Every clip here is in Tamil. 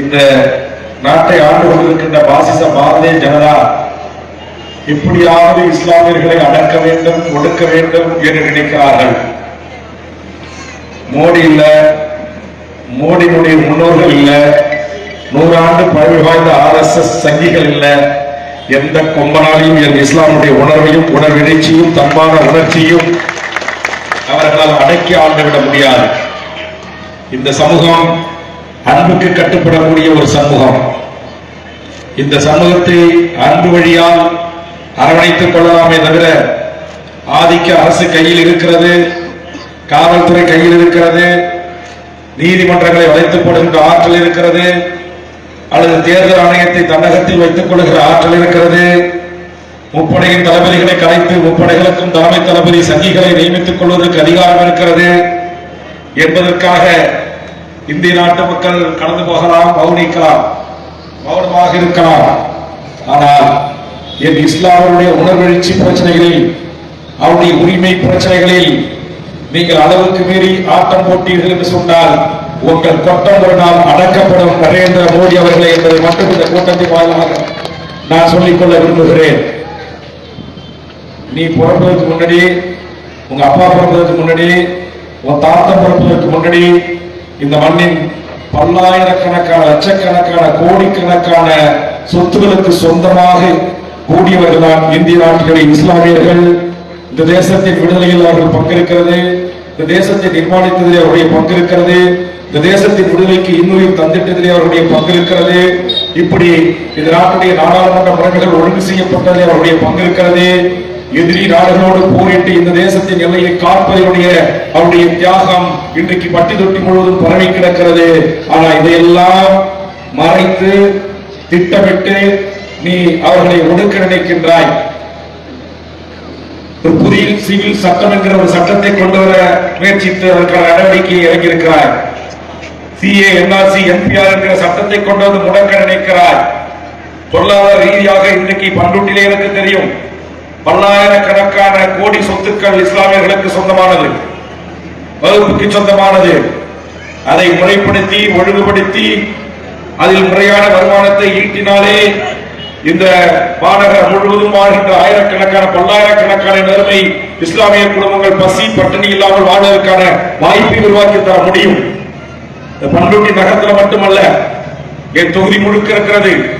இந்த நாட்டை ஆண்டு கொண்டிருக்கின்ற பாசிச பாரதிய ஜனதா எப்படியாவது இஸ்லாமியர்களை அடக்க வேண்டும் ஒடுக்க வேண்டும் என்று நினைக்கிறார்கள். மோடி இல்ல மோடியினுடைய முன்னோர்கள் இல்ல நூறாண்டு பழமை வாய்ந்த ஆர் எஸ் எஸ் சங்கிகள் இல்ல எந்த கொம்பனாலையும் என் இஸ்லாமுடைய உணர்வையும் உணர்வினைச்சியும் தன்மான உணர்ச்சியும் அவர்களால் அடக்கி ஆண்டுவிட முடியாது. இந்த சமூகம் அன்புக்கு கட்டுப்படக்கூடிய ஒரு சமூகம். இந்த சமூகத்தை அன்பு வழியால் அரவணைத்துக் கொள்ளலாமே தவிர ஆதிக்க அரசு கையில் இருக்கிறது காவல்துறை கையில் இருக்கிறது நீதிமன்றங்களை வளைத்துப் போடுகின்ற ஆற்றல் இருக்கிறது அல்லது தேர்தல் ஆணையத்தை தன்னகத்தில் வைத்துக் கொள்கிற ஆற்றல் இருக்கிறது. முப்படையின் தளபதிகளை கலைத்து முப்படைகளுக்கும் தலைமை தளபதி சங்கிகளை நியமித்துக் கொள்வதற்கு அதிகாரம் இருக்கிறது. என்பதற்காக இந்திய நாட்டு மக்கள் கடந்து போகலாம் மௌனிக்கலாம் மௌனமாக இருக்கலாம். ஆனால் என் இஸ்லாமருடைய உணர்வெழுச்சி பிரச்சனைகளில் அவருடைய உரிமை பிரச்சனைகளில் நீங்கள் அளவுக்கு மீறி ஆட்டம் போட்டீர்கள் என்று சொன்னால் உங்கள் கொட்டம் ஒரு நாள் அடக்கப்படும் நரேந்திர மோடி அவர்களே என்பதை மட்டும் இந்த கூட்டத்தின் வாயிலாக நான் சொல்லிக்கொள்ள விரும்புகிறேன். நீ பிறப்பதற்கு முன்னாடி உங்க அப்பா பிறப்பதற்கு முன்னாடி உன் தாத்தா பிறப்பதற்கு முன்னாடி இந்த மண்ணின் பல்லாயிரக்கணக்கான லட்சக்கணக்கான கோடிக்கணக்கான சொத்துகளுக்கு சொந்தமாக கூடியவர்கள் தான் இந்திய நாட்டினுடைய இஸ்லாமியர்கள். இந்த தேசத்தின் விடுதலையில் அவர்கள் பங்கிருக்கிறது இந்த தேசத்தை நிர்மாணித்ததில் அவருடைய பங்கு இருக்கிறது இந்த தேசத்தின் விடுதலைக்கு இன்னுயிர் தந்திட்டதிலே அவருடைய பங்கு இருக்கிறது இப்படி இந்த நாட்டுடைய நாடாளுமன்ற முறைமைகள் ஒழுங்கு செய்யப்பட்டதிலே அவருடைய பங்கு இருக்கிறது எதிரி நாடுகளோடு போரிட்டு இந்த தேசத்தின் எல்லையை காப்பதனுடைய அவருடைய தியாகம் இன்றைக்கு பட்டி தொட்டி முழுவதும் பரவி கிடக்கிறது. ஆனா இதையெல்லாம் மறைத்து திட்டமிட்டு நீ அவர்களை ஒடுக்க நினைக்கின்றாய். ஒரு புதிய சிவில் சட்டம் என்கிற ஒரு சட்டத்தை கொண்டு வர முயற்சித்து அதற்கான நடவடிக்கையை இறங்கியிருக்கிறாய். சிஏ என்ஆர்சி என்பிஆர் என்கிற சட்டத்தை கொண்டு வந்து முடக்க நினைக்கிறார் பொருளாதார ரீதியாக இன்றைக்கு பண்ருட்டிலே எனக்கு தெரியும். பல்லாயிரக்கணக்கான கோடி சொத்துக்கள் இஸ்லாமியர்களுக்கு சொந்தமானது. வகுப்புக்கு சொந்தமானது. அதை முறைப்படுத்தி ஒழுங்குபடுத்தி அதில் முறையான வருமானத்தை ஈட்டினாலே இந்த மாநகரம் முழுவதும் வாழ்கின்ற ஆயிரக்கணக்கான பல்லாயிரக்கணக்கான நிலைமை இஸ்லாமிய குடும்பங்கள் பசி பட்டினி இல்லாமல் வாழ்வதற்கான வாய்ப்பை உருவாக்கி தர முடியும். இந்த பண்ருட்டி நகரத்துல மட்டுமல்ல என் தொகுதி முழுக்க இருக்கிறது.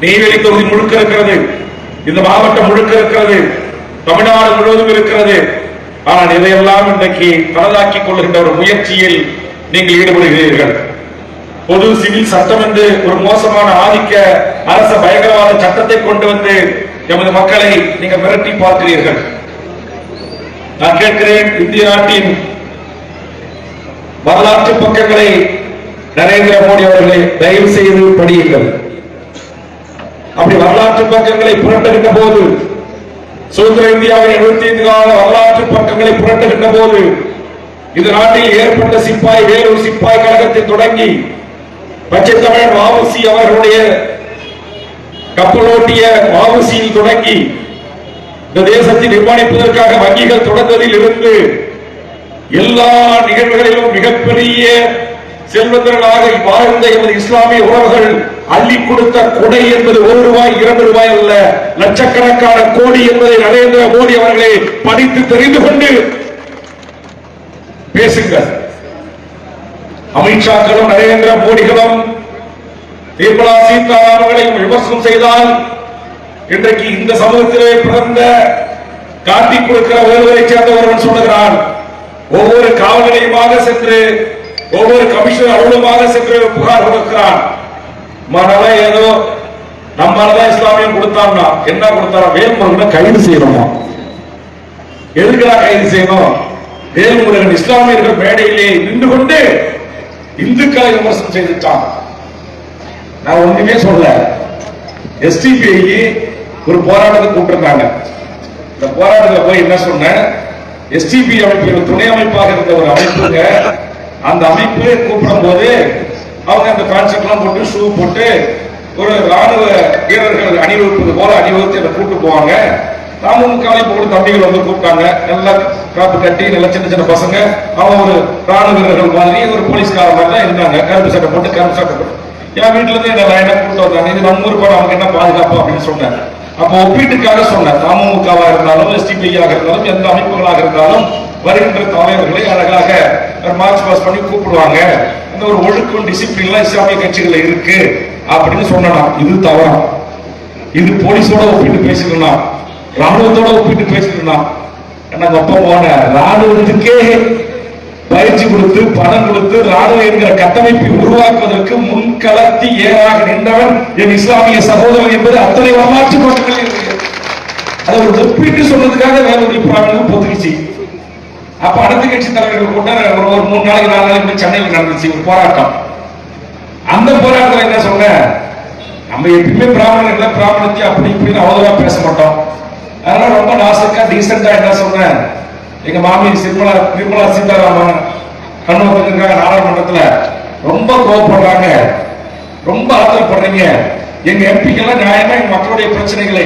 நெய்வேலி தொகுதி முழுக்க இருக்கிறது. இந்த மாவட்டம் முழுக்க இருக்கிறது. தமிழ்நாடு முழுவதும் இருக்கிறது. ஆனால் இதையெல்லாம் இன்றைக்கு தனதாக்கிக் கொள்கின்ற ஒரு முயற்சியில் நீங்கள் ஈடுபடுகிறீர்கள். பொது சிவில் சட்டம் என்று ஒரு மோசமான ஆதிக்க அரச பயங்கரவாத சட்டத்தை கொண்டு வந்து எமது மக்களை நீங்க மிரட்டி பார்க்கிறீர்கள். நான் கேட்கிறேன் இந்திய நாட்டின் வரலாற்று பக்கங்களை நரேந்திர மோடி அவர்களை தயவு செய்து படியுங்கள். அப்படி வரலாற்று பக்கங்களை புரட்டுகின்ற போது சுதந்திர இந்தியாவின் எழுபத்தி ஐந்து கால வரலாற்று பக்கங்களை புரட்டுகின்ற போது இந்த நாட்டில் ஏற்பட்ட சிப்பாய் வேலூர் சிப்பாய் கழகத்தை தொடங்கி பச்சை தமிழன் வாவுசி அவர்களுடைய கப்பலோட்டிய வாவுசியில் தொடங்கி இந்த தேசத்தை நிர்மாணிப்பதற்காக வங்கிகள் தொடர்ந்ததில் இருந்து எல்லா நிகழ்வுகளிலும் மிகப்பெரிய செல்வந்தர்களாக வாழ்ந்த எமது இஸ்லாமிய உறவுகள் அள்ளி கொடுத்த கொடை என்பது ஒரு ரூபாய் இரண்டு ரூபாய் அல்ல. லட்சக்கணக்கான கோடி என்பதை நரேந்திர மோடி அவர்களை படித்து தெரிந்து கொண்டு பேசுங்கள். அமித்ஷாக்களும் நரேந்திர மோடிகளும் நிர்மலா சீதாராமனையும் விமர்சனம் செய்தால் இன்றைக்கு இந்த சமூகத்திலே பிறந்த காட்டி கொடுக்கிற ஒருவரை சேர்ந்த ஒருவன் சொல்லுகிறான் ஒவ்வொரு காவல் நிலையமாக சென்று ஒவ்வொரு கமிஷனர் அலுவலகமாக சென்று புகார் கொடுக்கிறான் மனல ஏதோ நம்மளதான் இஸ்லாமியம் கொடுத்தான்னா என்ன கொடுத்தாரா? வேல்முருகனை கைது செய்யணுமா? எதுக்குடா கைது செய்யணும்? வேல்முருகன் இஸ்லாமியர்கள் மேடையிலே நின்று கொண்டு இந்துக்களை விமர்சனம் செய்துட்டான். நான் ஒண்ணுமே சொல்ல எஸ்டிபிஐ ஒரு போராட்டத்தை கூப்பிட்டிருந்தாங்க. இந்த போராட்டத்தில் போய் என்ன சொன்னேன்? எஸ்டிபி அமைப்பின் துணை அமைப்பாக இருந்த ஒரு அமைப்புங்க அந்த அமைப்பு கூப்பிடும் போது அவங்க அந்த கான்செப்ட்லாம் போட்டு ஷூ போட்டு ஒரு ராணுவ வீரர்கள் அணிவகுப்பது போல அணிவகுத்து என்னை கூட்டு போவாங்க. ராமன் காலைப்பு கூட தம்பிகள் வந்து கூப்பிட்டாங்க. நல்லா காப்பு கட்டி நல்ல சின்ன சின்ன பசங்க. அவங்க ஒரு ராணுவ வீரர்கள் மாதிரி ஒரு போலீஸ்கார மாதிரி தான் இருந்தாங்க. கருப்பு சட்டை போட்டு கருப்பு சட்டை போட்டு. என் வீட்டுல இருந்து என்ன லைனா கூப்பிட்டு வந்தாங்க. இது நம்ம ஊர் படம் அவங்க என்ன பாதுகாப்பு அப்படின்னு சொன்னேன். அப்போ ஒப்பீட்டுக்காக சொன்னேன். அமமுகவா இருந்தாலும் எஸ்டிபிஐயாக இருந்தாலும் எந்த அமைப்புகளாக இருந்தாலும் வருகின்ற தலைவர்களை அழகாக மார்ச் பாஸ் பண்ணி கூப்பிடுவாங்க. அந்த ஒரு ஒழுக்கம் டிசிப்ளின்லாம் இஸ்லாமிய கட்சிகள் இருக்கு அப்படின்னு சொன்னா இது தவறா? இது போலீஸோட ஒப்பிட்டு பேசிக்கலாம் ராணுவத்தோட ஒப்பிட்டு பேசிக்கலாம் எனக்கு அப்பா போன ராணுவத்துக்கே பயிற்சி கொடுத்து பணம் கொடுத்து ராணுவம் என்கிற கட்டமைப்பை உருவாக்குவதற்கு முன்களத்தி ஏறாக நின்றவன் என் இஸ்லாமிய சகோதரன் என்பது அத்தனை வரலாற்று கோட்டங்களில் இருக்கு. அதை ஒரு ஒப்பிட்டு சொன்னதுக்காக வேற ஒரு பிராமணம் அப்ப அடுத்த கட்சி தலைவர்கள் கூட ஒரு ஒரு மூணு நாளைக்கு நாலு நாளைக்கு சென்னையில் நடந்துச்சு ஒரு போராட்டம். அந்த போராட்டத்தில் என்ன சொன்னேன் நம்ம எப்பயுமே பிராமணர்கள் பிராமணத்தை அப்படி இப்படின்னு அவ்வளவா பேச மாட்டோம். அதனால ரொம்ப நாசக்கா டீசெண்டா என்ன சொன்னேன் எங்க மாமி நிர்மலா நிர்மலா சீதாராமன் கண்ணூர் இருக்காங்க நாடாளுமன்றத்துல. ரொம்ப கோவப்படுறாங்க. ரொம்ப ஆத்திரப்படுறீங்க எங்க எம்பிக்கெல்லாம் நியாயமா எங்க மக்களுடைய பிரச்சனைகளை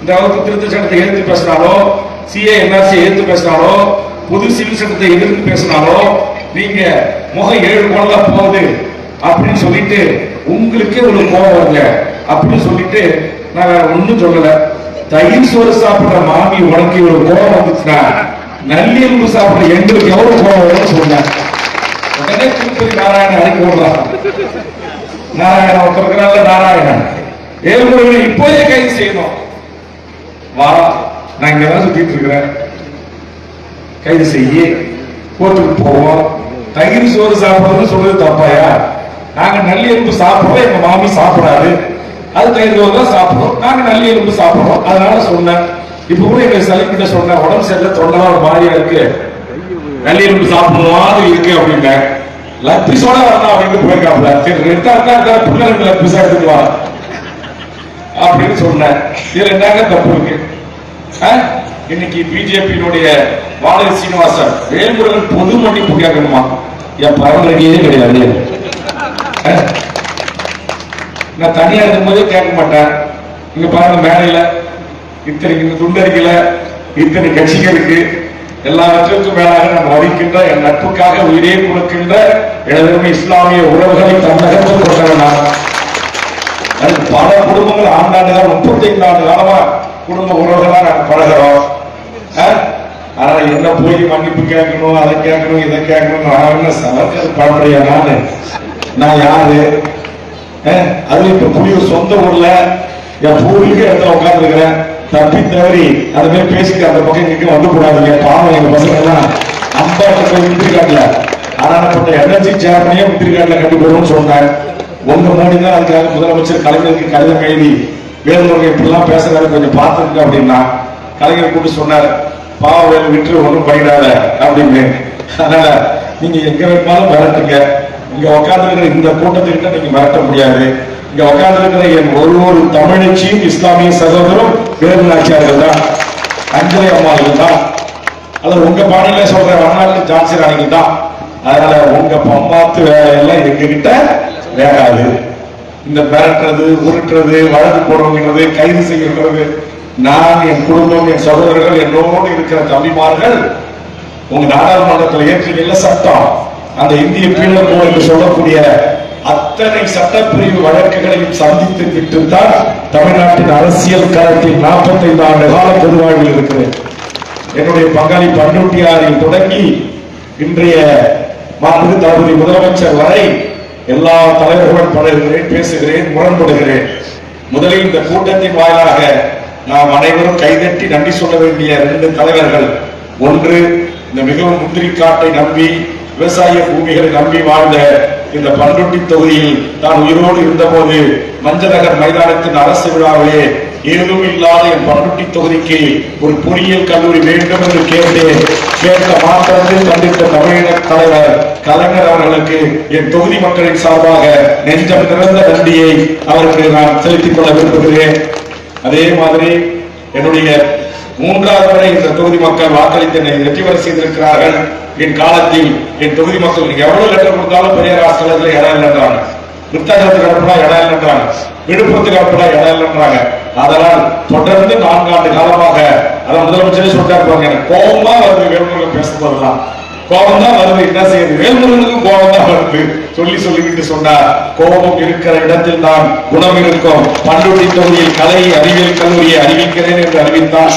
இந்த அவருக்கு திருத்த சட்டத்தை எழுத்து பேசினாலோ சிஏ என்ஆர்சி எதிர்த்து பேசினாலோ புது சிவில் சட்டத்தை எதிர்த்து பேசினாலோ நீங்க முகம் ஏழு கோலா போகுது அப்படின்னு சொல்லிட்டு உங்களுக்கே ஒரு கோபம் வருங்க அப்படின்னு சொல்லிட்டு நான் வேற ஒண்ணும் சொல்லல. தயிர் சோறு சாப்பிடுற மாமி உனக்கு ஒரு கோபம் வந்துச்சுன்னா நல்லியல்பு சாப்பிடுற எங்களுக்கு எவ்வளவு கோபம் வரும்னு சொன்னேன் உடனே திருப்பதி நாராயணன் அழைக்க விடுறான் நாராயணன் ஒருத்தர் நாராயணன். ஏழு இப்போதே கைது செய்யணும். வா நான் இங்க தான் சுத்திட்டு இருக்கிறேன். கைது செய்ய கோர்ட்டுக்கு போவோம். தயிர் சோறு சாப்பிடுறது சொல்றது தப்பாயா? நாங்க நல்லி எலும்பு சாப்பிடுறோம் எங்க மாமி சாப்பிடாது. அது தயிர் சோறு தான் சாப்பிடுறோம். நாங்க நல்லி எலும்பு சாப்பிடுறோம். அதனால சொன்னேன். இப்ப கூட எங்க சலிக்கிட்ட சொன்னேன் உடம்பு சரியில்லை தொண்டெல்லாம் ஒரு மாதிரியா இருக்கு. நல்லி எலும்பு சாப்பிடுற மாதிரி இருக்கு அப்படின்னா லப்பிஸோட வரணும் அப்படின்னு போயிருக்காப்ல சரி ரெண்டா இருந்தா இருந்தா பிள்ளை ரெண்டு லப்பிஸா எடுத்துட்டு அப்படின்னு சொன்னேன். இதுல என்னங்க தப்பு இருக்கு? ஆ? இன்னைக்கு பிஜேபியினுடைய வானதி சீனிவாசன் வேல்முருகன் பொது மன்னிப்பு கேட்கணுமா என் பரம்பரைக்கே கிடையாது ஆ? நான் தனியா இருக்கும்போதே கேட்க மாட்டேன். இங்க பாருங்க மேலையில இத்தனை இந்த துண்டறிக்கல இத்தனை கட்சிகளுக்கு எல்லாவற்றிற்கும் மேலாக நான் மதிக்கின்ற என் நட்புக்காக உயிரே கொடுக்கின்ற எனது இஸ்லாமிய உறவுகளை தமிழகத்தில் கொண்டவன் நான் குடும்பங்கள் ஆண்டாண்டு குடும்பங்கள் முப்பத்தி ஐந்து ஆண்டு காலமா குடும்ப உறவுகளா நாங்கள் பழகிறோம். ஆனா என்ன போய் மன்னிப்பு கேட்கணும் அதை கேட்கணும் இதை கேட்கணும் நான் என்ன நானு? நான் யாரு? அது இப்ப புரிய சொந்த ஊர்ல என் பூர்வீக இடத்துல உட்கார்ந்துருக்கிறேன். தப்பி தவறி அது மாதிரி பேசிட்டு அந்த பக்கம் இங்க வந்து கூடாதுங்க பாவம் எங்க பசங்க எல்லாம் அம்பாட்ட போய் முத்திரி காட்டல. ஆனாப்பட்ட எனர்ஜி சேர்மனையே முத்திரி கட்டி போடுவோம்னு சொன்னேன் உங்க மோடி தான் அதுக்காக முதலமைச்சர் கலைஞருக்கு கடிதம் எழுதி வேலுமுருகன் இப்படிலாம் பேசுறாரு கொஞ்சம் பார்த்துருக்கு அப்படின்னா கலைஞர் கூப்பிட்டு சொன்னார் பாவ விட்டு ஒன்றும் பண்ணிடாத அப்படின்னு. அதனால நீங்க எங்க வேணுமாலும் மிரட்டுங்க இங்க உட்காந்துருக்கிற இந்த கூட்டத்துக்கிட்ட நீங்க மிரட்ட முடியாது. இங்க உட்காந்துருக்கிற என் ஒரு ஒரு தமிழச்சியும் இஸ்லாமிய சகோதரரும் வேலு நாச்சியார்கள் தான் அஞ்சலி அம்மாள் தான் அல்லது உங்க பாணியில சொல்ற வரலாறு ஜான்சி ராணிகள் தான். அதனால உங்க பம்பாத்து வேலையெல்லாம் எங்க கிட்ட வேகாது இந்த மிரட்டுறது உருட்டுறது வழக்கு போடுறது கைது செய்யறது நான் என் குடும்பம் என் சகோதரர்கள் என்னோடு இருக்கிற தம்பிமார்கள் உங்க நாடாளுமன்றத்தில் ஏற்றிய சட்டம். அந்த இந்திய பீனல் கோட் என்று சொல்லக்கூடிய அத்தனை சட்டப்பிரிவு வழக்குகளையும் சந்தித்து விட்டுத்தான் தமிழ்நாட்டின் அரசியல் காலத்தில் நாற்பத்தைந்து ஆண்டு கால பொதுவாழ்வில் இருக்கிறேன். என்னுடைய பங்காளி பண்ருட்டியாரில் தொடங்கி இன்றைய மாண்பு தளபதி முதலமைச்சர் வரை எல்லா தலைவர்களுடன் பழகுகிறேன் பேசுகிறேன் முரண்படுகிறேன். முதலில் இந்த கூட்டத்தின் வாயிலாக நாம் அனைவரும் கைதட்டி நன்றி சொல்ல வேண்டிய ரெண்டு தலைவர்கள். ஒன்று இந்த மிகவும் முந்திரி காட்டை நம்பி விவசாய பூமிகளை நம்பி வாழ்ந்த இந்த பண்ருட்டி தொகுதியில் நான் உயிரோடு இருந்தபோது மஞ்சநகர் மைதானத்தின் அரசு விழாவிலே ஏதும் இல்லாத என் பண்ருட்டி தொகுதிக்கு ஒரு பொறியியல் கல்லூரி வேண்டும் என்று கேட்டேன் கேட்ட மாற்றத்தில் கண்டித்த தமிழக தலைவர் கலைஞர் அவர்களுக்கு என் தொகுதி மக்களின் சார்பாக நெஞ்சம் நிறந்த நன்றியை அவருக்கு நான் செலுத்திக் கொள்ள விரும்புகிறேன். அதே மாதிரி என்னுடைய மூன்றாவது முறை இந்த தொகுதி மக்கள் வாக்களித்து என்னை வெற்றி பெற செய்திருக்கிறார்கள். என் காலத்தில் என் தொகுதி மக்கள் நீங்க எவ்வளவு லெட்டர் கொடுத்தாலும் பெரியார் ஆஸ்திரேலியத்துல இடம் இல்லைன்றாங்க விருத்தாச்சலத்துக்கு அனுப்புனா இடம் இல்லைன்றாங்க விழுப்புரத்துக்கு அனுப்புனா இடம் இல்லைன்றாங்க அதனால் தொடர்ந்து நான்காண்டு காலமாக அதான் முதலமைச்சரே சொல்லிட்டாரு பாருங்க எனக்கு கோபமா வருது வேலுமுருகன் பேசும்போதெல்லாம். கோபம் தான் வருது. என்ன செய்யுது? வேல்முருகனுக்கும் கோபம் தான் வருது. சொல்லி சொல்லிவிட்டு சொன்னார் கோபம் இருக்கிற இடத்தில் தான் குணம் இருக்கும். பண்ருட்டி தொகுதியில் கலை அறிவியல் கல்லூரியை அறிவிக்கிறேன் என்று அறிவித்தார்.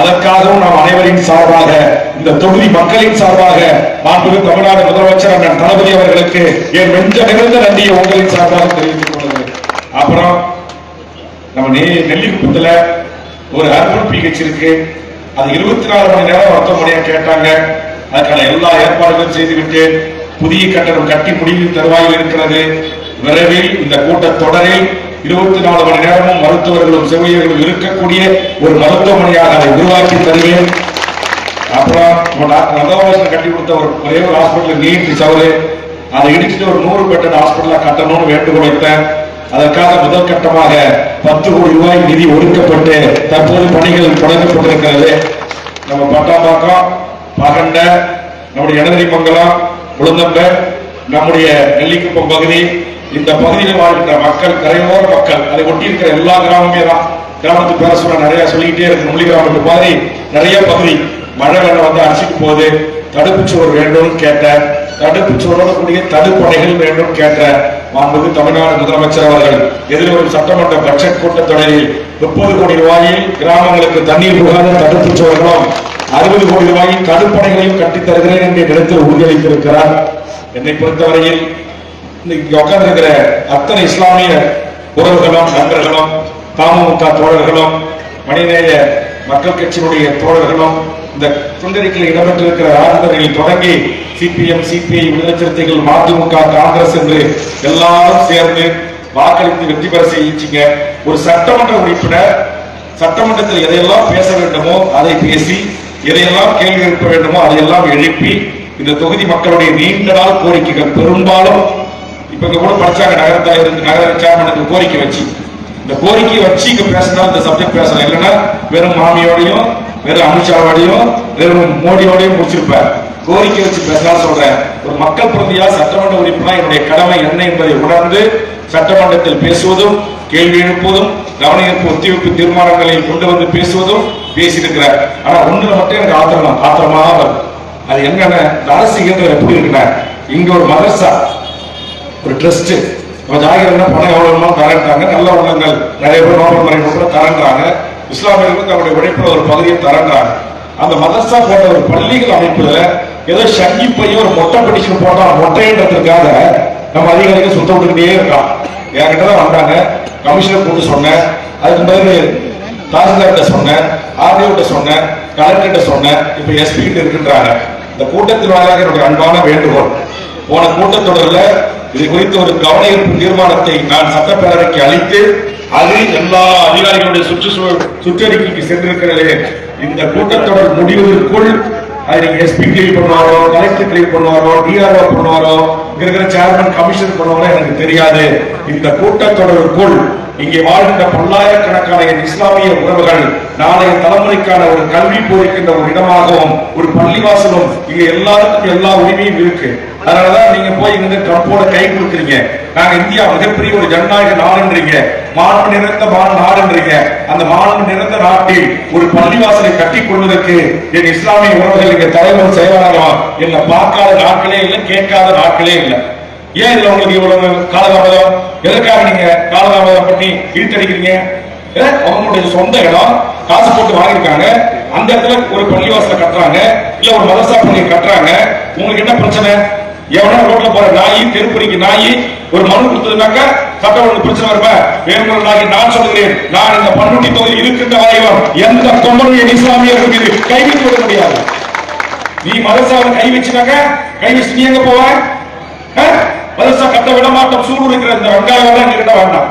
அதற்காகவும் நாம் அனைவரின் சார்பாக இந்த தொகுதி மக்களின் சார்பாக மாண்புமிகு தமிழ்நாடு முதலமைச்சர் அண்ணன் தளபதி அவர்களுக்கு என் நெஞ்ச நிகழ்ந்த நன்றியை உங்களின் சார்பாக தெரிவித்துக் கொள்கிறேன். அப்புறம் நம்ம நெ நெல்லிக்குப்பத்துல ஒரு அர்பன் பிஹெச் இருக்கு. அது இருபத்தி நாலு மணி நேரம் மருத்துவமனையா கேட்டாங்க. அதுக்கான எல்லா ஏற்பாடுகளும் செய்துவிட்டு புதிய கட்டணம் கட்டி முடிவு தருவாயில் இருக்கிறது. விரைவில் இந்த கூட்டத் தொடரில் இருபத்தி நாலு மணி நேரமும் மருத்துவர்களும் செவிலியர்களும் இருக்கக்கூடிய ஒரு மருத்துவமனையாக அதை உருவாக்கி தருவேன். அப்புறம் டாக்டர் நந்தவாசன் கட்டி கொடுத்த ஒரு ஒரே ஒரு ஹாஸ்பிட்டல் நீட்டு சவுரு அதை இடிச்சுட்டு ஒரு நூறு பெட்டட் ஹாஸ்பிட்டலா கட்டணும்னு வேண்டுகோள் வைத்தேன். அதற்காக முதல் கட்டமாக பத்து கோடி ரூபாய் நிதி ஒதுக்கப்பட்டு தற்போது பணிகள் தொடங்கப்பட்டிருக்கிறது. நம்ம பட்டாம்பாக்கம் பகண்ட நம்முடைய இடநெறிமங்கலம் உளுந்தம்ப நம்முடைய நெல்லிக்குப்பம் பகுதி இந்த பகுதியில் வாழ்கின்ற மக்கள் கரையோர மக்கள் அதை ஒட்டி இருக்கிற எல்லா கிராமமே தான். கிராமத்து பேர சொல்ல நிறைய சொல்லிக்கிட்டே இருக்கு. முள்ளி கிராமத்து மாதிரி நிறைய பகுதி மழை வெள்ளம் வந்து அடிச்சுட்டு போகுது. தடுப்புச் சுவர் வேண்டும்னு கேட்டேன். தடுப்புச் சுவரோட கூடிய தடுப்பணைகள் வேண்டும் கேட்ட மாண்புக்கு தமிழ்நாடு முதலமைச்சர் அவர்கள் எதிர்வரும் சட்டமன்ற பட்ஜெட் கூட்டத்தொடரில் முப்பது கோடி ரூபாயில் கிராமங்களுக்கு தண்ணீர் புகாத தடுப்புச் சோழர்களும் அறுபது கோடி ரூபாயில் தடுப்பணைகளையும் கட்டித் தருகிறேன் என்று இடத்தில் உறுதியளித்திருக்கிறார். என்னை பொறுத்தவரையில் இந்த உட்கார்ந்திருக்கிற அத்தனை இஸ்லாமிய உறவுகளும் நண்பர்களும் தமுக தோழர்களும் மனிதநேய மக்கள் கட்சியினுடைய தோழர்களும் இந்த துண்டறிக்கையில் இடம்பெற்றிருக்கிற ஆளுநர்களில் தொடங்கி சிபிஎம் சிபிஐ விடுதலை சிறுத்தைகள் மதிமுக காங்கிரஸ் என்று எல்லாரும் சேர்ந்து வாக்களித்து வெற்றி பெற செய்யிச்சிங்க. ஒரு சட்டமன்ற உறுப்பினர் சட்டமன்றத்தில் எதையெல்லாம் பேச வேண்டுமோ அதை பேசி எதையெல்லாம் கேள்வி எழுப்ப வேண்டுமோ அதையெல்லாம் எழுப்பி இந்த தொகுதி மக்களுடைய நீண்ட நாள் கோரிக்கைகள் பெரும்பாலும் இப்ப இங்க கூட படிச்சாங்க நகரத்தா இருந்து நகர சேர்மனுக்கு கோரிக்கை வச்சு. இந்த கோரிக்கையை வச்சு இங்க பேசினா இந்த சப்ஜெக்ட் பேசலாம். இல்லைன்னா வெறும் மாமியோடையும் வெறும் அமித்ஷாவோடையும் வெறும் மோடியோடையும் முடிச்சிருப்பார். கோரிக்கை வச்சு பேசலாம் சொல்றேன். ஒரு மக்கள் பிரதியா சட்டமன்ற உறுப்பினர் என்னுடைய கடமை என்ன என்பதை உணர்ந்து சட்டமன்றத்தில் பேசுவதும் கேள்வி எழுப்புவதும் கவனிப்பு ஒத்திவைப்பு தீர்மானங்களை கொண்டு வந்து பேசுவதும் பேசியிருக்கிறார் ஆனா ஒண்ணுல மட்டும் எனக்கு ஆத்திரம் ஆத்திரமாக வரும் அது என்னன்னா அரசு இயந்திரம் எப்படி இருக்குன்னா இங்க ஒரு மதர்சா ஒரு ட்ரஸ்ட் நம்ம ஜாகிரன்னா பணம் எவ்வளவு வேணுமோ தரன்றாங்க. நல்ல உள்ளங்கள் நிறைய பேர் நோபல் மறை கூட தரன்றாங்க. இஸ்லாமியர்களுக்கு அவருடைய உழைப்புல ஒரு பகுதியை தரன்றாங்க. அந்த மதர்சா போன்ற ஒரு பள்ளிகள் அமைப்புல ஏதோ ஷங்கி பையன் ஒரு மொட்டை படிச்சு போட்டான். மொட்டைன்றதுக்காக நம்ம அதிகாரிகள் சுத்த விட்டுக்கிட்டே இருக்கான். என்கிட்ட தான் வந்தாங்க. கமிஷனர் கூட்டு சொன்னேன். அதுக்கு பிறகு தாசில்தார்கிட்ட சொன்னேன். ஆர்டிஓ கிட்ட சொன்னேன். கலெக்டர்கிட்ட சொன்னேன். இப்ப எஸ்பி கிட்ட இருக்கின்றாங்க. இந்த கூட்டத்தின் வாயிலாக என்னுடைய அன்பான வேண்டுகோள். போன கூட்டத்தொடரில் இது குறித்து ஒரு கவன ஈர்ப்பு தீர்மானத்தை நான் சட்டப்பேரவைக்கு அளித்து அது எல்லா அதிகாரிகளுடைய சுற்றுச்சூழல் சுற்றறிக்கைக்கு சென்றிருக்கிறதே இந்த கூட்டத்தொடர் முடிவதற்குள் அது நீங்க எஸ்பி கிளீன் பண்ணுவாரோ கலெக்டர் கிளீன் பண்ணுவாரோ டிஆர்ஓ பண்ணுவாரோ இங்க இருக்கிற சேர்மன் கமிஷன் பண்ணுவாரோ எனக்கு தெரியாது. இந்த கூட்டத்தொடருக்குள் இங்கே வாழ்கின்ற பல்லாயிரக்கணக்கான என் இஸ்லாமிய உறவுகள் நாளைய தலைமுறைக்கான ஒரு கல்வி போயிருக்கின்ற ஒரு இடமாகவும் ஒரு பள்ளிவாசலும் இங்க எல்லாருக்கும் எல்லா உரிமையும் இருக்கு. அதனாலதான் நீங்க போய் இருந்து ட்ரம்போட கை கொடுக்குறீங்க. நாங்க இந்தியா மிகப்பெரிய ஒரு ஜனநாயக நாடுன்றீங்க. மாண்பு நிறைந்த மா- நாடுன்றீங்க. அந்த மாண்பு நிறைந்த நாட்டில் ஒரு பள்ளிவாசலை கட்டி கொள்வதற்கு என் இஸ்லாமிய உறவுகள் எங்க தலைவர் செயலாளரா என்ன பார்க்காத நாட்களே இல்லை கேட்காத நாட்களே இல்லை. ஏன் இதுல உங்களுக்கு இவ்வளவு காலதாமதம்? எதற்காக நீங்க காலதாமதம் பண்ணி இழுத்தடிக்கிறீங்க? அவங்களுடைய சொந்த இடம் காசு போட்டு வாங்கியிருக்காங்க. அந்த இடத்துல ஒரு பள்ளிவாசலை கட்டுறாங்க. இல்ல ஒரு மதரசா பள்ளி கட்டுறாங்க. உங்களுக்கு என்ன பிரச்சனை? எவனா ரோட்ல போற நாய் தெருப்படிக்கு நாய் ஒரு மனு கொடுத்ததுனாக்க சட்ட ஒழுங்கு பிரச்சனை வருமா? வேணுங்கிற நான் சொல்லுகிறேன். நான் இந்த பண்ருட்டி தொகுதி இருக்கின்ற வரையும் எந்த கொம்பனும் என் இஸ்லாமியர்கள் மீது கைவிட்டு விட முடியாது. நீ மதரசாவை கை வச்சுனாக்க கை வச்சு நீ எங்க போவ ஆ? மதரசா கட்ட விட மாட்டோம் சூடு இருக்கிற இந்த வெங்காயம் எல்லாம் எங்ககிட்ட வேண்டாம்.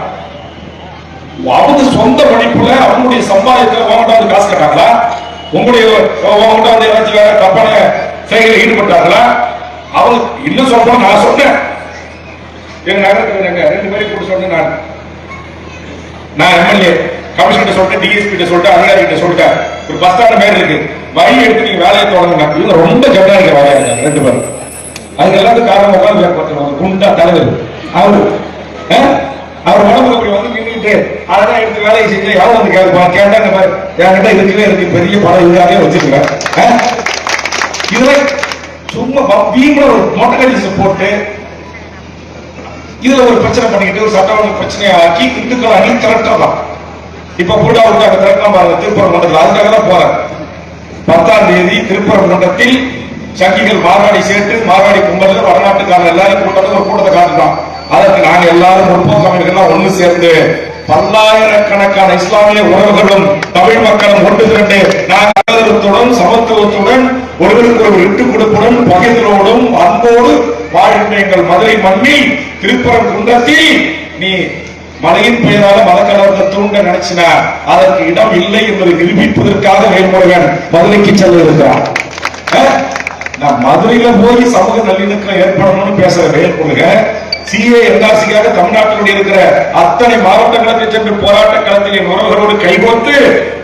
அவங்க சொந்த படிப்புல அவங்களுடைய சம்பாதியத்துல உங்ககிட்ட வந்து காசு கட்டாங்களா? உங்களுடைய உங்ககிட்ட வந்து ஏதாச்சும் வேற தப்பான செயலில் ஈடுபட்டாங்களா அவங்க இன்னும் சொல்றோம் நான் சொன்னேன். எங்க நகரத்துல எங்க ரெண்டு பேரும் கூட சொன்னேன் நான். நான் எம்எல்ஏ கமிஷனர் சொல்லிட்டு டிஎஸ்பி கிட்ட சொல்லிட்டு அதிகாரி கிட்ட சொல்லிட்டேன். ஒரு பஸ் ஸ்டாண்ட் மாதிரி இருக்கு. வழி எடுத்து நீங்க வேலையை தொடங்குங்க. இவங்க ரொம்ப ஜனநாயக வேலையா இருக்காங்க ரெண்டு பேரும். அதுக்கு எல்லாத்துக்கும் காரணம் உட்கார்ந்து பார்த்துருவாங்க குண்டா தலைவர். அவரு ஆ? அவர் உடம்புல அப்படி வந்து நின்றுட்டு அதெல்லாம் எடுத்து வேலையை செஞ்சு எவ்வளவு வந்து கேட்பா கேட்டா இந்த மாதிரி. என்கிட்ட இருக்கவே இருக்கு பெரிய படம் இதாகவே வச்சிருக்கேன் ஆ? சும்மா பீமா ஒரு மொட்டை போட்டு இதுல ஒரு பிரச்சனை பண்ணிக்கிட்டு ஒரு சட்டமன்ற பிரச்சனையை ஆக்கி இந்துக்கள் அணி திரட்டலாம் இப்ப கூட அவருக்கு அந்த திரட்டம் பாருங்க திருப்பரங்குன்றத்தில் அதுக்காக தான் போறாங்க பத்தாம் தேதி திருப்பரங்குன்றத்தில் சங்கிகள் மார்வாடி சேர்த்து மார்வாடி கும்பலில் வடநாட்டுக்காரர் எல்லாரும் கூட்டத்தில் ஒரு கூட்டத்தை காட்டுதான் அதற்கு நாங்க எல்லாரும் முற்போக்கு அமைப்புகள்லாம் ஒண்ணு சேர்ந்து பல்லாயிரக்கணக்கான இஸ்லாமிய உறவுகளும் தமிழ் மக்களும் ஒன்று திரண்டு நாங்கள் சமத்துவத்துடன் ஒருவருக்கு ஒரு விட்டு கொடுப்புடன் பகிர்ந்தோடும் அன்போடு வாழ்கின்ற எங்கள் மதுரை மண்ணில் திருப்பரங்குன்றத்தில் நீ மலையின் பெயரால மதக்கலவரத்தை தூண்ட நினைச்சினா அதற்கு இடம் இல்லை என்பதை நிரூபிப்பதற்காக வேல்முருகன் மதுரைக்கு செல்ல இருக்கிறார் அஹ்? நான் மதுரையில போய் சமூக நல்லிணக்கம் ஏற்படணும்னு பேசுற வேல்முருகன் சிஏ என்ஆர்சிக்காக தமிழ்நாட்டில் இருக்கிற அத்தனை மாவட்டங்களுக்கு சென்று போராட்ட களத்திலே உறவுகளோடு கைகோர்த்து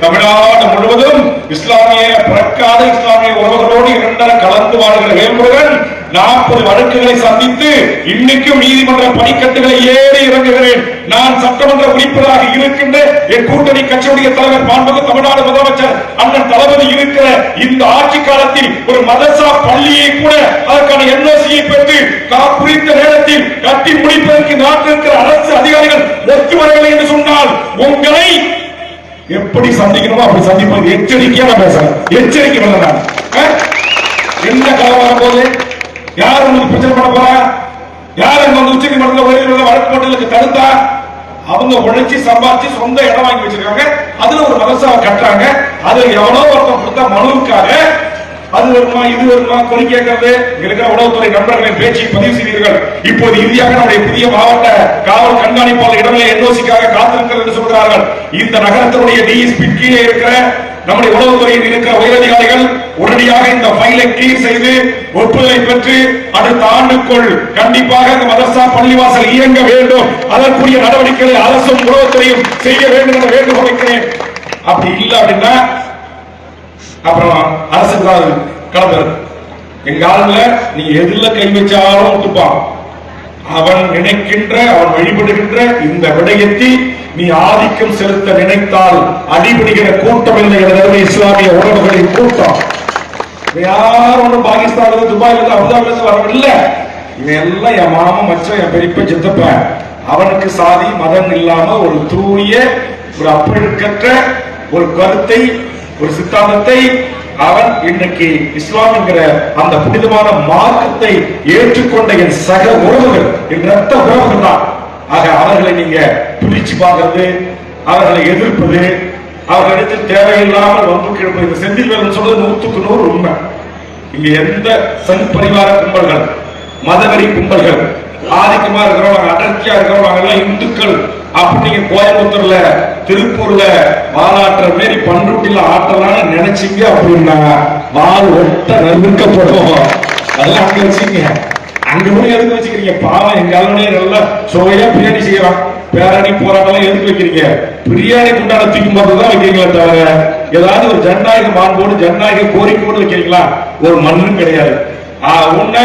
தமிழ்நாடு முழுவதும் இஸ்லாமிய பிறக்காத இஸ்லாமிய உறவுகளோடு இரண்டர கலந்து வாழ்கிற வேல்முருகன் நாற்பது வழக்குகளை சந்தித்து இன்னைக்கும் நீதிமன்ற படிக்கட்டுகளை ஏறி இறங்குகிறேன். நான் சட்டமன்ற உறுப்பினராக இருக்கின்ற என் கூட்டணி கட்சியுடைய தலைவர் மாண்புக்கு தமிழ்நாடு முதலமைச்சர் அண்ணன் தளபதி இருக்கிற இந்த ஆட்சி காலத்தில் ஒரு மதசா பள்ளியை கூட அதற்கான என்ஓசியை பெற்று காப்புரித்த நேரத்தில் கட்டி முடிப்பதற்கு நாட்டில் இருக்கிற அரசு அதிகாரிகள் ஒத்து வரவில்லை என்று சொன்னால் உங்களை எப்படி சந்திக்கணுமோ அப்படி சந்திப்பது எச்சரிக்கையா நான் பேசுறேன். எச்சரிக்கை வரல நான். என்ன கலவரம் வரும்போது? யார் உங்களுக்கு பிரச்சனை பண்ண போறா? யார் அங்க வந்து உச்ச நீதிமன்றத்தில் உயர்நீதிமன்ற வழக்கு போட்டதுக்கு தடுத்தா? அவங்க உழைச்சி சம்பாதிச்சு சொந்த இடம் வாங்கி வச்சிருக்காங்க. அதுல ஒரு மதரசாவை கட்டுறாங்க. அதுல எவனோ ஒருத்தன் கொடுத்த மனுவுக்காக அது வருமா இது வருமா கொலி கேட்கறது இங்க இருக்கிற உணவுத்துறை நண்பர்களின் பேச்சை பதிவு செய்வீர்கள். இப்போது இறுதியாக நம்முடைய புதிய மாவட்ட காவல் கண்காணிப்பாளர் இடமே என்ஓசிக்காக காத்திருக்கிறது என்று சொல்கிறார்கள். இந்த நகரத்தினுடைய டிஎஸ்பி கீழே இருக்கிற நம்முடைய உளவுத்துறையில் இருக்கிற உயரதிகாரிகள் உடனடியாக இந்த ஃபைலை கிளீர் செய்து ஒப்புதலை பெற்று அடுத்த ஆண்டுக்குள் கண்டிப்பாக இந்த மதரசா பள்ளிவாசல் இயங்க வேண்டும். அதற்குரிய நடவடிக்கைகளை அரசும் உளவுத்துறையும் செய்ய வேண்டும் என்று வேண்டுகோள் வைக்கிறேன். அப்படி இல்லை அப்படின்னா அப்புறம் அரசுக்கு தான் அது எங்க ஆளுல நீ எதுல கை வச்சாலும் ஒத்துப்பான் அவன் நினைக்கின்ற அவன் வழிபடுகின்ற இந்த விடயத்தை நீ ஆதிக்கம் செலுத்த நினைத்தால் அடிபடுகிற கூட்டம் இல்லை எனது இஸ்லாமிய உறவுகளின் கூட்டம். இவன் யாரும் ஒண்ணும் பாகிஸ்தான்ல துபாயில இருந்து அபுதாபில இருந்து வரவில்லை இவன் எல்லாம் என் மாமன் மச்சம் என் பெரியப்ப சித்தப்ப அவனுக்கு சாதி மதம் இல்லாம ஒரு தூய ஒரு அப்பழுக்கற்ற ஒரு கருத்தை ஒரு சித்தாந்தத்தை அவன் இன்னைக்கு இஸ்லாம் என்கிற அந்த புனிதமான மார்க்கத்தை ஏற்றுக்கொண்ட என் சக உறவுகள் என் ரத்த உறவுகள் தான். ஆக அவர்களை நீங்க பிரிச்சு பார்க்கறது அவர்களை எதிர்ப்பது அவர்களிடத்தில் தேவையில்லாமல் வம்பு கிடப்பது இந்த செந்தில் வேலன் சொல்றது நூத்துக்கு நூறு உண்மை. இங்க எந்த சங் பரிவார கும்பல்கள் மதவெறி கும்பல்கள் ஆதிக்கமா இருக்கிறவங்க அடர்த்தியா இருக்கிறவங்க எல்லாம் இந்துக்கள் அப்படி நீங்க கோயம்புத்தூர்ல திருப்பூர்ல வாலாட்டுற மாரி பண்ருட்டில ஆட்டலாம்னு நினைச்சீங்க அப்படின்னா வால் ஒட்ட நறுக்கப்படும் அதெல்லாம் அங்க வச்சுங்க அங்க போய் எதுக்கு வச்சுக்கிறீங்க? பாவம் எங்க அளவுலயே நல்லா சுவையா பிரியாணி செய்யறான் பேரணி போராட்டம் எதுக்கு வைக்கிறீங்க? பிரியாணி குண்டான தூக்கி போது தான் வைக்கிறீங்களே தவிர ஏதாவது ஒரு ஜனநாயக மாண்போடு ஜனநாயக கோரிக்கையோடு வைக்கிறீங்களா? ஒரு மண்ணும் கிடையாது. ஆஹ் உன்ன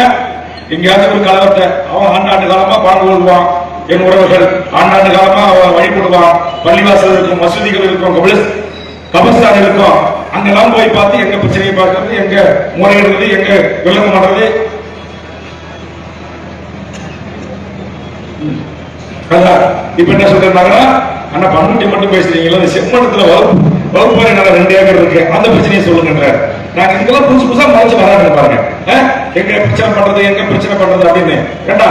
எங்கேயாவது ஒரு கலவரத்தை அவன் ஆண்டாண்டு காலமா பாடு ஓடுவான் என் உறவுகள் ஆண்டாண்டு காலமா வழிபடுவான். பள்ளிவாசல் இருக்கும் மசூதிகள் இருக்கும் கபிலஸ் கபஸ்தான் இருக்கும் அங்கெல்லாம் போய் பார்த்து எங்க பிரச்சனையை பார்க்கறது எங்க முறையிடுறது எங்க விளக்கம் பண்றது இப்ப என்ன சொல்றாங்கன்னா ஆனா பண்ருட்டி மட்டும் பேசுறீங்களா? இந்த செம்மணத்துல வகுப்பு வகுப்பு நல்லா ரெண்டு ஏக்கர் இருக்கு. அந்த பிரச்சனையை சொல்லுங்கன்ற நாங்க இதுக்கெல்லாம் புதுசு புதுசா மறைச்சு வராங்க பாருங்க. எங்க பிரச்சனை பண்றது எங்க பிரச்சனை பண்றது அப்படின்னு. ஏண்டா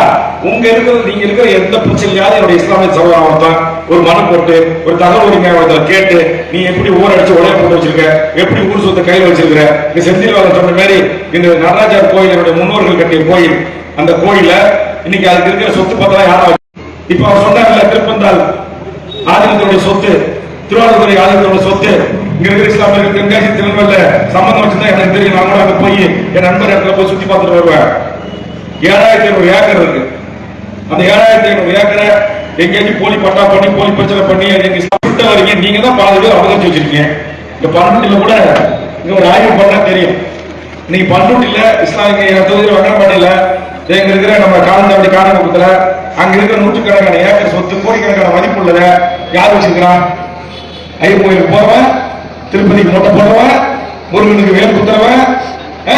உங்க இருக்கிறது நீங்க இருக்கிற எந்த பிரச்சனையாவது என்னுடைய இஸ்லாமிய சகோதரன் ஒருத்தன் ஒரு மனம் போட்டு ஒரு தகவல் உரிமை கேட்டு நீ எப்படி ஊர் அடிச்சு உடைய போட்டு வச்சிருக்க? எப்படி ஊர் சொத்தை கையில் வச்சிருக்கிற? இந்த செந்தில் வேலை சொன்ன மாதிரி இந்த நடராஜர் கோயில் என்னுடைய முன்னோர்கள் கட்டிய கோயில். அந்த கோயில இன்னைக்கு அதுக்கு இருக்கிற சொத்து பத்திரம் யாரா இப்ப அவர் சொன்னார்ல திருப்பந்தால் ஆதினத்தினுடைய சொத்து. திருவாரூரை ஆதினத்தோட சொத்து இங்க இருக்கிற இஸ்லாமியர்கள் தென்காசி திருநெல்வேல சம்பந்தம் வச்சிருந்தா எனக்கு தெரியும். நான் கூட அங்க போய் என் நண்பர் இடத்துல போய் சுத்தி பார்த்துட்டு வருவேன். ஏழாயிரத்தி ஐநூறு ஏக்கர் இருக்கு. அந்த ஏழாயிரத்தி ஐநூறு ஏக்கரை எங்கேயாச்சும் போலி பட்டா பண்ணி போலி பிரச்சனை பண்ணி நீங்க சுட்ட வரீங்க நீங்க தான் பாதி பேர் அவதரிச்சு வச்சிருக்கீங்க. இந்த பன்னெண்டுல கூட இங்க ஒரு ஆய்வு பண்ணா தெரியும். நீங்க பண்ருட்டில இஸ்லாமிய தொகுதியில் வண்ணப்பாடியில எங்க இருக்கிற நம்ம காலந்தாவடி காரணத்துல அங்க இருக்கிற நூற்றுக்கணக்கான ஏக்கர் சொத்து கோடிக்கணக்கான மதிப்புள்ளத யார் வச்சிருக்கிறான்? ஐயன் கோயிலுக்கு போறவன் திருப்பதிக்கு மொட்டை போடுறவன் முருகனுக்கு வேல் குத்துறவன் ஆ?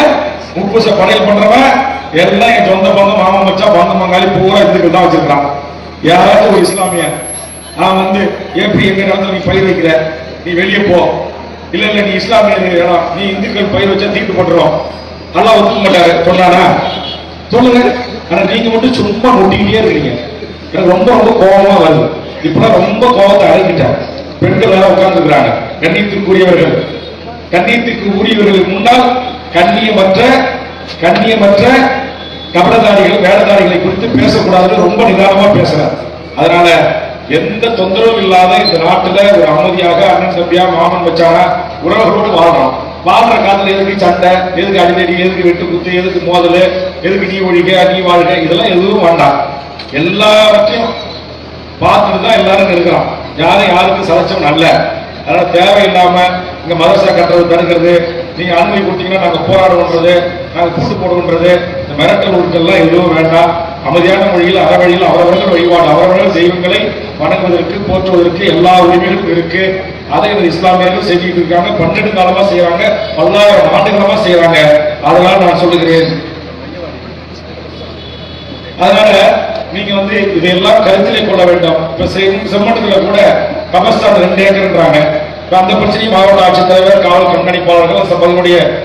முப்பூச படையல் பண்றவன் எல்லாம் என் சொந்த பந்தம் மாமா மச்சா பந்த மங்காளி பூரா இதுக்கு தான் வச்சிருக்கான் யாராவது ஒரு இஸ்லாமிய நான் வந்து எப்படி எங்க இடத்துல நீ பயிர் வைக்கிற? நீ வெளியே போ. இல்ல இல்ல நீ இஸ்லாமிய இடம் நீ இந்துக்கள் பயிர் வச்சா தீட்டு பண்றோம் நல்லா ஒத்துக்க மாட்டாரு. சொன்னானா சொல்லுங்க. ஆனா நீங்க மட்டும் சும்மா நொட்டிக்கிட்டே இருக்கீங்க எனக்கு ரொம்ப ரொம்ப கோபமா வருது. இப்பதான் ரொம்ப கோபத்தை அடக்கிட்டேன் பெண்கள் உட்கார்ந்துக்கிறாங்க உட்கார்ந்துருக்கிறாங்க கண்ணியத்திற்குரியவர்கள். கண்ணியத்திற்கு உரியவர்களுக்கு முன்னால் கண்ணியமற்ற கண்ணியமற்ற கபடதாரிகள் வேடதாரிகளை குறித்து பேசக்கூடாதுன்னு ரொம்ப நிதானமா பேசுறார். அதனால எந்த தொந்தரவும் இல்லாத இந்த நாட்டுல ஒரு அமைதியாக அண்ணன் தம்பியா மாமன் மச்சானா உறவுகளோடு வாழ்றோம் வாழ்ற காலத்துல எதுக்கு சண்டை எதுக்கு அடிதடி எதுக்கு வெட்டு குத்து எதுக்கு மோதல் எதுக்கு நீ ஒழிக நீ வாழ்க இதெல்லாம் எதுவும் வேண்டாம். எல்லாவற்றையும் பார்த்துட்டு தான் எல்லாரும் இருக்கிறான் யாரும் யாருக்கும் சலைச்சவன் அல்ல அதனால தேவையில்லாம இங்க மதரசா கட்டுறது தடுக்கிறது நீங்க அனுமதி கொடுத்தீங்கன்னா நாங்க போராடுவோன்றது நாங்க கூட்டு போடுவோன்றது இந்த மிரட்டல் உருட்டெல்லாம் எதுவும் வேண்டாம். அமைதியான மொழியில் அறவழியில் அவரவர்கள் வழிபாடு அவரவர்கள் தெய்வங்களை வணங்குவதற்கு போற்றுவதற்கு எல்லா உரிமைகளும் இருக்கு. அதை இந்த இஸ்லாமியர்கள் செஞ்சுட்டு இருக்காங்க. பன்னெண்டு காலமா செய்யறாங்க பல்லாயிரம் ஆண்டுகளமா செய்யறாங்க அதனால நான் சொல்லுகிறேன். அதனால வந்து இதையெல்லாம் கருத்திலே கொள்ள வேண்டும். இப்ப செம்மண்டத்துல கூட கபஸ்தான் ரெண்டு ஏக்கர்ன்றாங்க. இப்ப அந்த பிரச்சனையும் மாவட்ட ஆட்சித்தலைவர் காவல் கண்காணிப்பாளர்கள் அந்த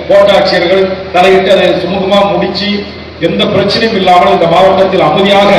கோட்டாட்சியர்கள் தலையிட்டு அதை சுமூகமா முடிச்சு எந்த பிரச்சனையும் இல்லாமல் இந்த மாவட்டத்தில் அமைதியாக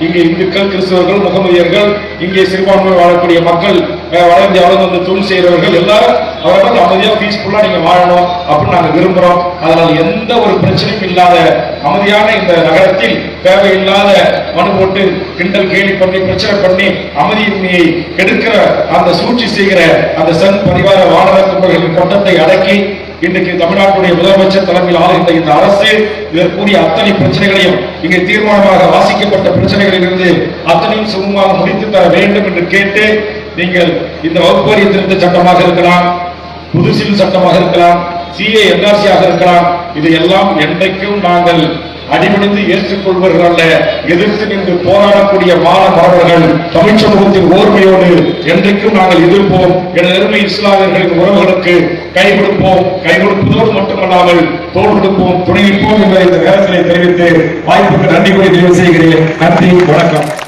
இங்கே இந்துக்கள் கிறிஸ்தவர்கள் முகமதியர்கள் இங்கே சிறுபான்மை வாழக்கூடிய மக்கள் வட இந்தியாவில் வந்து தொழில் செய்கிறவர்கள் எல்லாரும் அவர்கள் அமைதியா பீஸ்ஃபுல்லா நீங்க வாழணும் அப்படின்னு நாங்க விரும்புறோம். அதனால் எந்த ஒரு பிரச்சனையும் இல்லாத அமைதியான இந்த நகரத்தில் தேவையில்லாத மனு போட்டு கிண்டல் கேலி பண்ணி பிரச்சனை பண்ணி அமைதியின்மையை கெடுக்கிற அந்த சூழ்ச்சி செய்கிற அந்த சன் பரிவார வானர கும்பல்களின் கொட்டத்தை அடக்கி இன்றைக்கு தமிழ்நாட்டுடைய முதலமைச்சர் தலைமையில் ஆளுகின்ற இந்த அரசு இதற்குரிய அத்தனை பிரச்சனைகளையும் இங்கே தீர்மானமாக வாசிக்கப்பட்ட பிரச்சனைகளிலிருந்து அத்தனையும் சுமூகமாக முடித்து தர வேண்டும் என்று கேட்டு நீங்கள் இந்த வகுப்பறிய திருத்த சட்டமாக இருக்கலாம் புதுசில் சட்டமாக இருக்கலாம் சிஏ என்ஆர்சியாக இருக்கலாம். இது எல்லாம் என்றைக்கும் நாங்கள் அடிபணிந்து ஏற்றுக்கொள்வர்கள் அல்ல எதிர்த்து நின்று போராடக்கூடிய மாணவர்கள் தமிழ் சமூகத்தின் ஓர்மையோடு என்றைக்கும் நாங்கள் எதிர்ப்போம். என அருமை இஸ்லாமியர்களின் உறவுகளுக்கு கை கொடுப்போம். கை கொடுப்பதோடு மட்டுமல்லாமல் தோல் கொடுப்போம். துணை என்பதை இந்த நேரத்தில் தெரிவித்து வாய்ப்புக்கு நன்றி கூறி நிறைவு செய்கிறேன். நன்றி வணக்கம்.